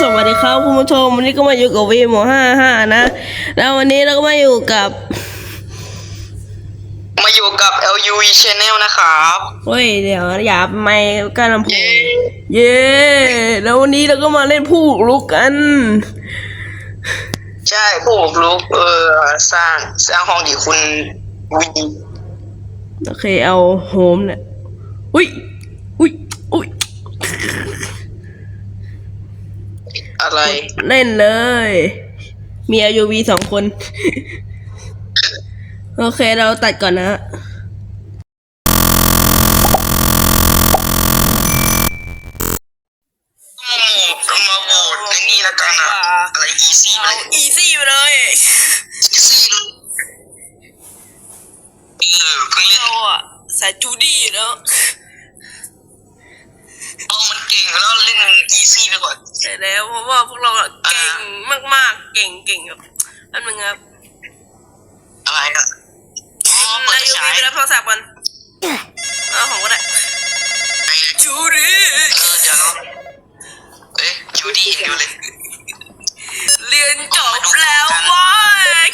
สวัสดีครับคุณผู้ชมวันนี้ก็มาอยู่กับวีหมห้าห้านะ แล้ววันนี้เราก็มาอยู่กับ มาอยู่กับ LUV Channel นะครับเฮ้ยเดี๋ยวอย่าไม่กันลำโพงเย้แล้ววันนี้เราก็มาเล่นผู้บุกลุกกัน ใช่ผู้บุกรุกเออสร้างสร้างห้องดีคุณวีโอเคเอาโฮมเนี่ยอุ้ยอุ้ยอุ้ย อะไร เล่นเลย มี LUV สองคน โอเคเราตัดก่อนนะมาโหวตไอ้นี่ละกันอะอะไร easy เลยอีซี่ไปเลย easy เลยเออเพิ่งเล่นเราอะสายจูดี้แล้วเอามันเก่งแล้ว อนใช่แล้ว เพราะว่าพวกเราอะเก่งมากๆ เก่งเก่งแบบอันนึงครับอะไรอะอ๋อเปินาดยยูฉาวียไปรับโทรศัพท์กันเอาของก็ได้จูดี้เออเดี๋ยวเราเอ๊ะจูดี้ดูเลย เรียนจบแล้วเว้ย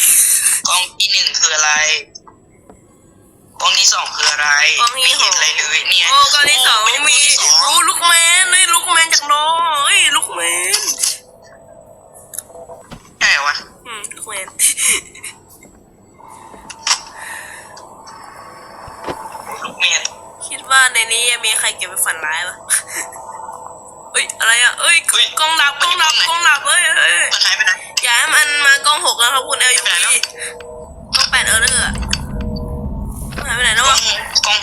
กล้องที่หนึ่งคืออะไรกล้องที่สองคืออะไรกล้องไม่ที่หเห็นกอะไรเลยเนี่ยโอ้กล้องที่สองโยมีกล้องที่สองรู้ลูกแมนเลยลูกแมนจากน้องเอ้ย ลูกแมนใช่เหรอวะอืมลูกแมนลูกเมียนคิดว่าในนี้ยังมีใครเก็บไปฝันร้ายปะเอ้ยอะไรอะเอ้ยกล้องดับกล้องดับกล้องดับเอ้ยเอ้ยมันหายไปไหนอย่าให้มันมากล้องหกนะครับคุณเอลยูไปไหนพีแล้วกล้องแปดเออเลอร์อะหายไปไหนแล้วกล้อวะงกล้อง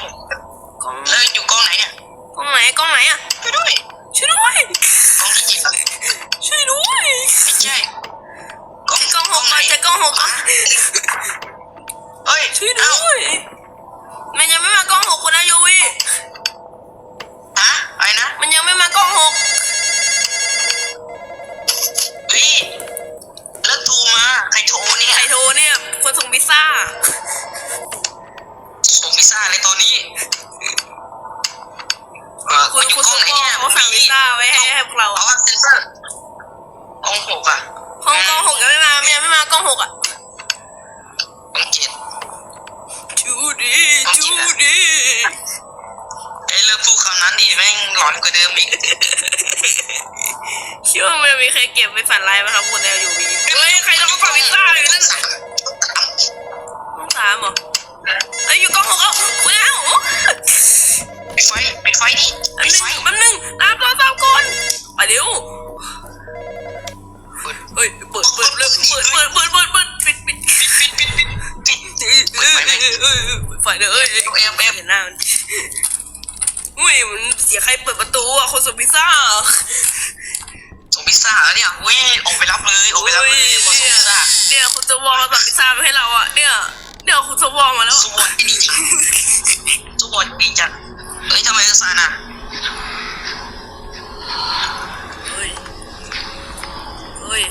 กล้องแล้วอยู่กล้องไหนเนี่ยกล้องไหนกล้องไหนอะไปด้วยช่วยด้วย したね。 คุมัณนอยู่คุณกล้อส่งงไหนพ่อเนี่ยเขาสั่งพิซซ่าไว้ให้ให้พวกเราเอาอะว่าเซนเซอร์กล้องหกอะห้องกล้องหกยังไม่มายังไม่มากล้องหกอะกล้องเจ็ดจูดี้จูดี้เอ้ยเลิกพูดคำนั้นดิแม่งหลอนกว่าเดิมอีกคิดว่ามันมีใครเก็บไปฝันร้ายไหมครับคุณแอลยูวีเฮ้ยใครจะมาฝันพิซซ่าอยู่นั่นน่ะต้องถามเหรอเฮ้ยอยู่กล้องหกแล้วคุณแอล ปิดไฟปิดไฟดิแป๊บปิดนึไฟงแป๊บนึงตามตัวตามก่อนไปเร็วเปิดเฮ้ยเปิดเปิดเปิดเปิดเปิดเปิดเปิดเปิดปิดปิดปิดปิดปิดปิดปิดเอ้ยเอ้ยเอ้ยไฟเลยเอ้ยเอฟเอฟเห็นหน้ามันอุ้ยมันเสียใครเปิดประตูอะคนส่งพิซซ่าส่งพิซซ่าแล้วเนี่ยอุ้ยออกไปรับเลยออกไปรับเลยคนส่งพิซซ่าเนี่ยคุณจะวองสั่งพิซซ่ามาให้เราอะเนี่ยเนี่ยคุณจะวองมาแล้วสวัสดี ยทำไมจะซาน่ะเฮ้ย เฮ้ย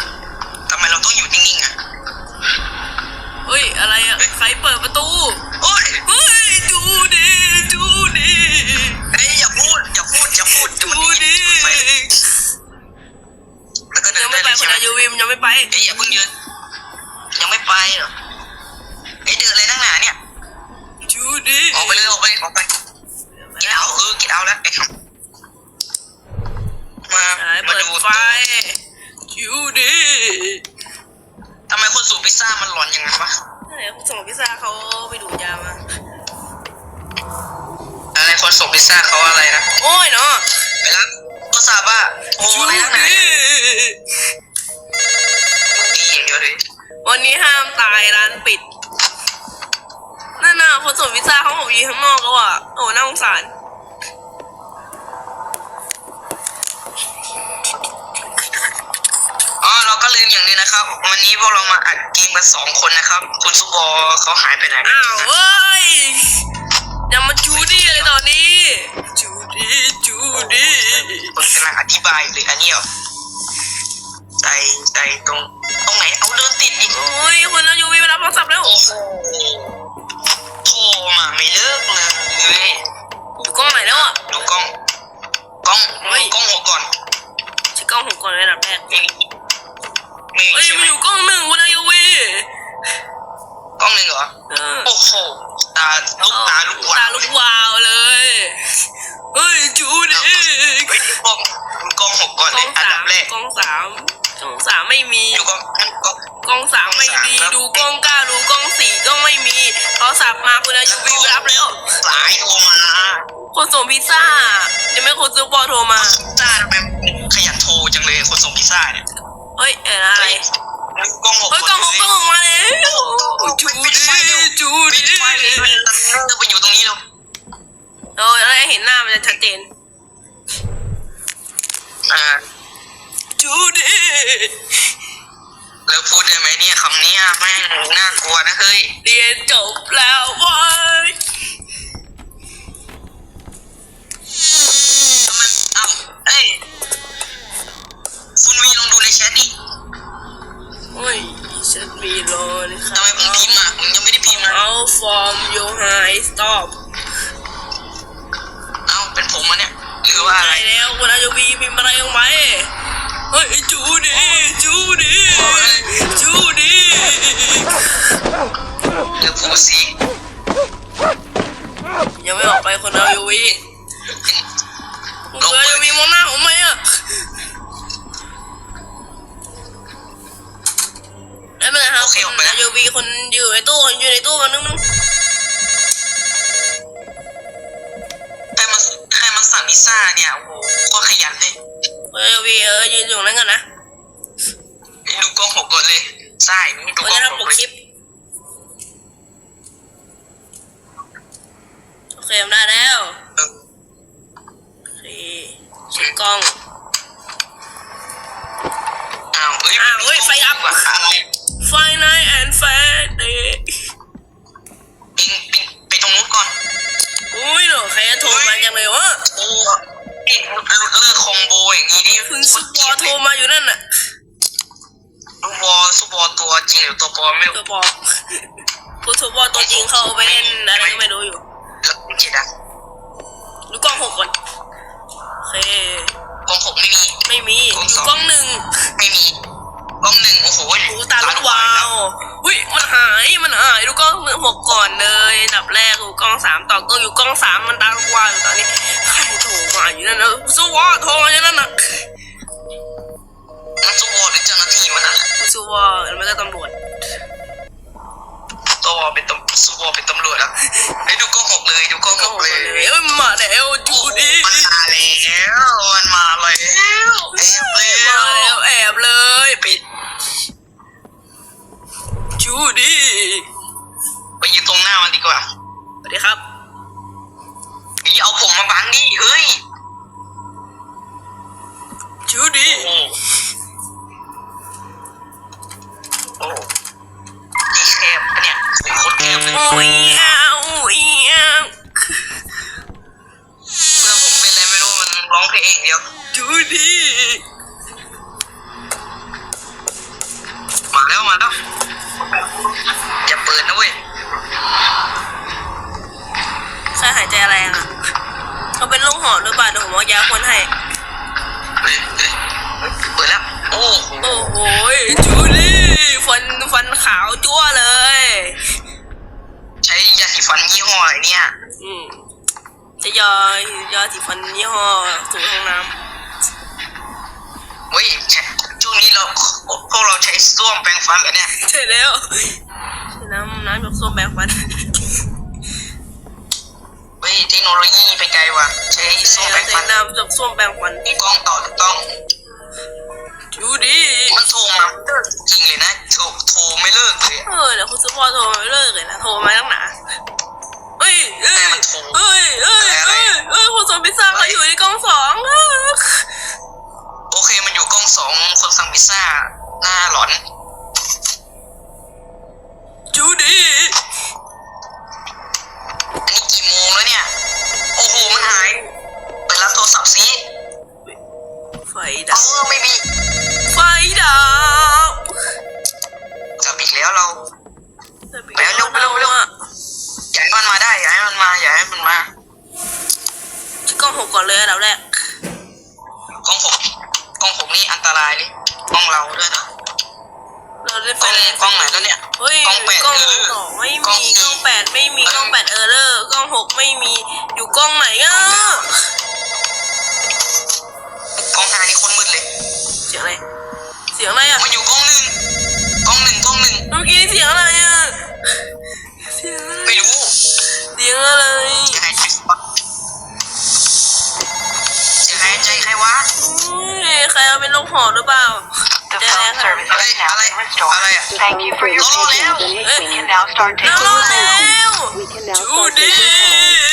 ทำไมเราต้องอยู่นิ่งๆอะ เฮ้ย อะไรอะ ใครเปิดประตู โอ้ยเฮ้ย ดูดิดูดิเฮ้ยอย่าพูดอย่าพูดอย่าพูดเดี๋ยวมันดูได้ยินดิเปิดไฟแล้วก็เดิยันงได้ไม่เลไปยคุใช่ณไหมอายุวิมยังไม่ไปเฮ้ยอย่าเพิ่งยืนยังไม่ไปเหรอเฮ้ยเดินเลยตั้งหนาเนี่ย ดูดิ ออกไปเลยออกไปออกไป กินเอาเออกินเอาแล้วไปครับมาฉายมาเปิดดูไฟดูดิทำไมคนสูบพิซซ่ามันหลอนอย่างนั้นวะไหนคุณส่งพิซซ่าเขาไปดูดยามา อะไรคนส่งพิซซ่าเขาอะไรนะโอ้ยเนาะไปรับโทรศัพท์อะโอ้ดูอะไรดินักหนาดีอย่างเดียวเลยวันนี้ห้ามตายร้านปิดนั่นน่ะคนส่งพิซซ่าเขาบอกอยู่ข้างนอกแล้วอะโอ้น่าสงสาร นึงนะครับ วันนี้พวกเรามาอัดเกมกันสองคนนะครับ คุณซุปบอเขาหายไปไหนอ้าวเว้ยอย่ามาจูดี้เลยตอนนี้ จูดี้จูดี้คนกำลังอธิบายอยู่เลยอันนี้เหรอใจใจตรงตรงไหนเอาเดินติดอีกโอ้ยคนเราอยู่วีเวลาโทรศัพท์แล้วโอ้โหโทรมาไม่เลิกเลยอยู่กล้องไหนแล้วอะ ดูกล้องก่อนเช็คกล้องหกก่อนเลยอันดับแรกไม่มีไม่มีเอ้ยใช่มันไหมอยู่กล้องหนึ่งคุณอายุวีกล้องหนึ่งเหรอ เออโอ้โห ตาลูกตาลูกวาตาวลูกวาวเลยเฮ้ยจูดิเฮ้ยกล้องกล้องหกก่อนกเลล้อยงอันสาดัมบแรกกล้องสามกล้องสามไม่มี อยู่กล้องกล้อง กล้องสามไม่มีดูกล้องเก้าดูกล้องสี่กล้องไม่มีเขาสับมาคุณอายุวีไปรับแล้วหลายโทรมาคนส่งพิซซ่ายังไม่คนซื้อบอลโทรมาจ้าทำไมขยันโทรจังเลยคนส่งพิซซ่าเนี่ยเฮ้ยเอออะไรกล้องหกเฮ้ยกล้องหกกล้องหกมาแล้วจูดิจูปิดิดไฟเลยเราไปอยู่ตรงนี้แล้วเออแล้วเห็นหน้ามันจะชัดเจนอ่าจูดิแล้วพูดได้ไหมเนี่ยคำนี้แม่งน่ากลัวนะเฮ้ยเรียนจบแล้วเว้ย ฉันมีรอเลยครัทำไมผมพิมพ์อะผมยังไม่ได้พิมพ์อะเอาฟอร์มโยไฮสต็อปเอ้าเป็นผมอะเนี่ยหรือว่าอะอะไรไรแล้วคุณอาจจะมีพิมพ์อะไรลงไปเฮ้ยจูดิจูดิจูดิเดี๋ยวพูดสิยังไม่ออกไปคนเอาอยู่วีคุณอาจจะมีมองหน้าผมไหมอะ เป็นไรครับคุณอาจจะมีคนอยู่ในตู้คนอยู่ในตู้มันนึงนึงใครมาใครมาสั่งพิซซ่าเนี่ยโอ้โหก็ขยันเลยคุณอาจจะมีเออยืนอยู่นั่นกันนะไอ้ดูกล้องหกก่อนเลยใช่ไม่ดูคุณกล้อจะงหทำปกกเลยคลิปโอเคทำได้แล้วเออโอเคเช็คกล้อง งหรือตัวปลอมไม่รู้ตัวบอกคุณซุปบอลตัวจริงเข้าไปเล่นอะไรก็ไม่รู้อยู่แล้วเจ็ดอะดูกล้องหกก่อนโอเคกล้องหกไม่มี ไม่มีดูกล้องหนึ่งไม่มีกล้องหนึ่งโอ้โหดูตาลูกวาวอุ้ยมันหายมันหายดูกล้องหกก่อนเลยอันดับแรกดูกล้องสามต่อกล้องอยู่กล้องสามมันตาลูกวาวอยู่ตอนนี้ใครโทรมาอยู่นั่นนะซุปบอลโทรมาอยู่นั่นน่ะ นั่นซุปบอลหรือเจ้าหน้าที่มันนั่นแหละคุณซุปบอลมันก็ตำรวจตัวบอลเป็นตำซุปบอลเป็นตำรวจอะไอ้ดูกล้องหกเลยดูกล้องหโอ้กโหเลยเอ้ยมันมาแล้วจูดิมันมาแล้วมันมาแล้วแอบเลมายวแล้วแอบเลยปิดจูดิไปยืนตรงหน้ามันดีกว่าสวัสดีครับอย่าเอาผมมาบังดิเฮ้ย หรือเปล่าเดี๋ยวผมเอายาคนให้เฮ้ยเฮ้ยเปิดแล้ว โอ้โหโอ้โหจูดิฟันฟันขาวจั่วเลย ใช้ยาสีฟันยี่ห้ออะไรเนี่ย อืมจะยอยาสีฟันยี่ห้อสูตรห้องน้เว้ยใช้ช่วงนี้เราพวกเราใช้ส้วมแปรงฟันแล้วเนี่ยำใช่แล้ว น้ำน้ำจากส้วมแปรงฟัน เฮ้ยเทคโนโลยีไปไกลว่ะใช้ส้วมแปรงใช้ฟันน้ำจากส้วมแปรงฟันมีกล้องต่อถูกต้องจูดิมันโทรมาจริงเลยนะโทรโทรไม่เลิกเลยเออเดี๋ยวคุณซุปเปอร์โทรไม่เลิกเลยนะโทรมาตั้งหนาเฮ้ยเฮ้ยเฮ้ยเฮ้ยเฮ้ยเฮ้ยคนส่งพิซซ่าเขาอยู่ในกล้องสองอะโอเคมันอยู่กล้องสองคนสั่งพิซซ่าหน้าหลอน ไปรับโทรศัพท์สิไฟเอดับอไม่มีไฟดับกลับอีกแล้วเรา ไปเร็วเร็วเร็วอย่าให้มันมาได้อย่าให้มันมาอย่าให้มันมากล้องหกก่อนเลยอันดับแรกกล้องผมกล้องผมนี่อันตรายเลยกล้องเราด้วยนะเราได้กไฟล้องแรงกล้องไหนแล้วเนี่ย เฮ้ยกล้องแปดกล้องเออสองไม่กล้มีองกล้องแปดไม่มีกล้องแปดเออเลอร์กล้องหกไม่มีอยู่กล้องไหนอะกล้อง ห้านี่คนมืดเลย เสียงอะไร เสียงอะไรอะมันอยู่กล้องหนึ่งกล้องหนึ่งกล้องหนึ่งเมื่อกี้เสียงอะไรอะ เสียงอะไรไม่รู้เสียงอะไรเสียงหายใจเสียงหายใจใครวะอุ้ยใครเอาเป็นลูกหอหรือเปล่า The เจอแล้ว phone ค่ะ service อะไร has now อะไร been restored. อะไรอะ Thank you for your Hello, patience. Leo. We can now start นั่ง taking รอ your แล้ call. ว We can now จู start ดี้ taking calls.